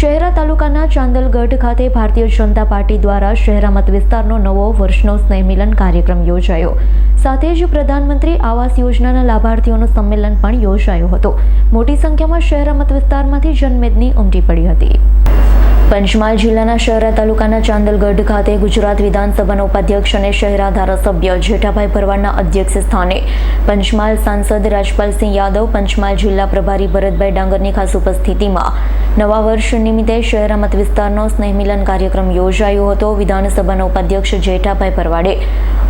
શહેરા તાલુકાના ચાંદલગઢ ખાતે ભારતીય જનતા પાર્ટી દ્વારા શહેરા મત વિસ્તારનો નવો વર્ષનો સ્નેહમિલન કાર્યક્રમ યોજાયો. સાથે જ પ્રધાનમંત્રી આવાસ યોજનાના લાભાર્થીઓનું સંમેલન પણ યોજાયું હતું. મોટી સંખ્યામાં શહેરા મત વિસ્તારમાંથી જનમેદની ઉમટી પડી હતી. પંચમહાલ જિલ્લાના શહેરા તાલુકાના ચાંદલગઢ ખાતે ગુજરાત વિધાનસભાના ઉપાધ્યક્ષ અને શહેરા ધારાસભ્ય જેઠાભાઈ ભરવાડના અધ્યક્ષ સ્થાને પંચમહાલ સાંસદ રાજપાલસિંહ યાદવ, પંચમહાલ જિલ્લા પ્રભારી ભરતભાઈ ડાંગરની ખાસ ઉપસ્થિતિમાં નવા વર્ષ નિમિત્તે શહેરા મત વિસ્તારનો સ્નેહમિલન કાર્યક્રમ યોજાયો હતો. વિધાનસભાના ઉપાધ્યક્ષ જેઠાભાઈ પરવાડે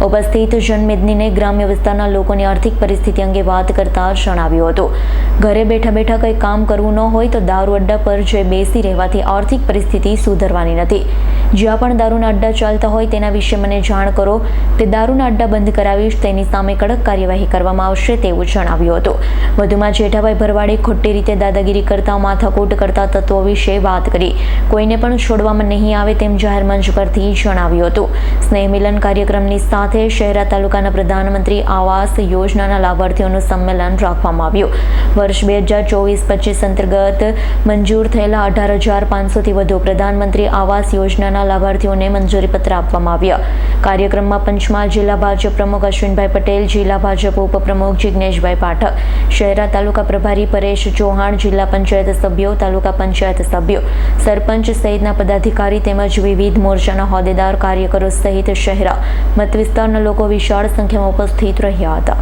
ઉપસ્થિત જનમેદનીને ગ્રામ્ય વિસ્તારના લોકોની આર્થિક પરિસ્થિતિ અંગે વાત કરતા જણાવ્યું હતું. ઘરે બેઠા બેઠા કંઈ કામ કરવું ન હોય તો દારૂ અડ્ડા પર જે બેસી રહેવાથી આર્થિક પરિસ્થિતિ સુધરવાની નથી. જ્યાં પણ દારૂના અડ્ડા ચાલતા હોય તેના વિશે મને જાણ કરો. તે દારૂના અડ્ડા બંધ કરાવીશ, તેની સામે કડક કાર્યવાહી કરવામાં આવશે તેવું જણાવ્યું હતું. વધુમાં જેઠાભાઈ ભરવાડે ખોટી રીતે દાદાગીરી કરતા, માથાકૂટ કરતા તત્વો વિશે વાત કરી. કોઈને પણ છોડવામાં નહીં આવે તેમ જાહેર મંચ પરથી જણાવ્યું હતું. સ્નેહ મિલન કાર્યક્રમની સાથે શહેરા તાલુકાના પ્રધાનમંત્રી આવાસ યોજનાના લાભાર્થીઓનું સંમેલન રાખવામાં આવ્યું. વર્ષ બે હજાર ચોવીસ પચીસ અંતર્ગત મંજૂર થયેલા અઢાર હજાર પાંચસોથી વધુ પ્રધાનમંત્રી આવાસ યોજનાના લાભાર્થીઓને મંજૂરીપત્ર આપવામાં આવ્યા. કાર્યક્રમમાં પંચમહાલ જિલ્લા ભાજપ પ્રમુખ અશ્વિનભાઈ પટેલ, જિલ્લા ભાજપ ઉપપ્રમુખ જિજ્ઞેશભાઈ પાઠક, શહેરા તાલુકા પ્રભારી પરેશ ચૌહાણ, જિલ્લા પંચાયત સભ્યો, તાલુકા પંચાયત સભ્યો, સરપંચ સહિતના પદાધિકારી તેમજ વિવિધ મોરચાના હોદ્દેદાર કાર્યકરો સહિત શહેરા મત વિસ્તારના લોકો વિશાળ સંખ્યામાં ઉપસ્થિત રહ્યા હતા.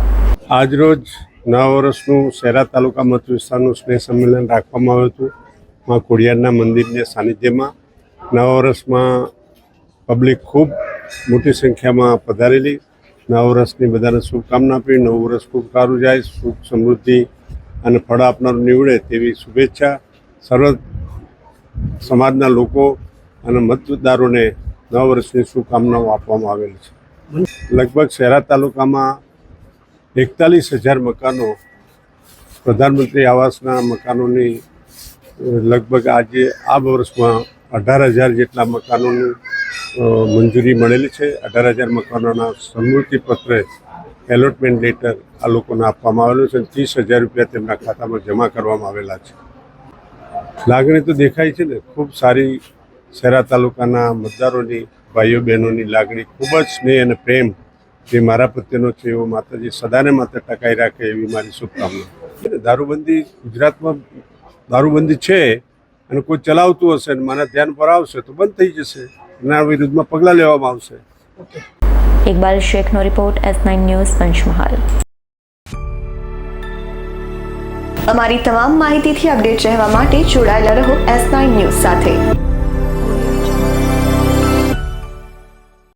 આજરોજ નવા વર્ષનું શહેરા તાલુકા મત વિસ્તારનું સ્નેહ સંમેલન રાખવામાં આવ્યું હતું. માં ખોડિયારના મંદિરના સાનિધ્યમાં નવા વર્ષમાં પબ્લિક ખૂબ મોટી સંખ્યામાં પધારેલી. નવા વર્ષની બધાને શુભકામના આપી. નવું વર્ષ ખૂબ સારું જાય, સુખ સમૃદ્ધિ અને ફળ આપનારું નીવડે તેવી શુભેચ્છા સર્વ સમાજના લોકો અને મતદારોને નવા વર્ષની શુભકામનાઓ આપવામાં આવેલી છે. લગભગ શહેરા તાલુકામાં એકતાલીસ હજાર મકાનો પ્રધાનમંત્રી આવાસના મકાનોની લગભગ આજે આ વર્ષમાં અઢાર હજાર જેટલા મકાનોની મંજૂરી મળેલી છે. અઢાર હજાર મકાનોના સમૃદ્ધિપત્ર એલોટમેન્ટ લેટર આ લોકોને આપવામાં આવેલું છે અને ત્રીસ હજાર રૂપિયા તેમના ખાતામાં જમા કરવામાં આવેલા છે. લાગણી તો દેખાય છે ને. ખૂબ સારી શહેરા તાલુકાના મતદારોની, ભાઈઓ બહેનોની લાગણી, ખૂબ જ સ્નેહ અને પ્રેમ જે મારા પ્રત્યેનો છે એવો માતાજી સદાને માતા ટકાઈ રાખે એવી મારી શુભકામના દારૂબંધી ગુજરાતમાં દારૂબંધી છે અને કોઈ ચલાવતું હશે અને મને ધ્યાન પર આવશે તો બંધ થઈ જશે. એના વિરુદ્ધમાં પગલાં લેવામાં આવશે. Iqbal શેખનો report S nine news Panchmahal. અમારી તમામ માહિતીથી અપડેટ રહેવા માટે જોડાયેલા રહો એસ નાઇન ન્યૂઝ સાથે.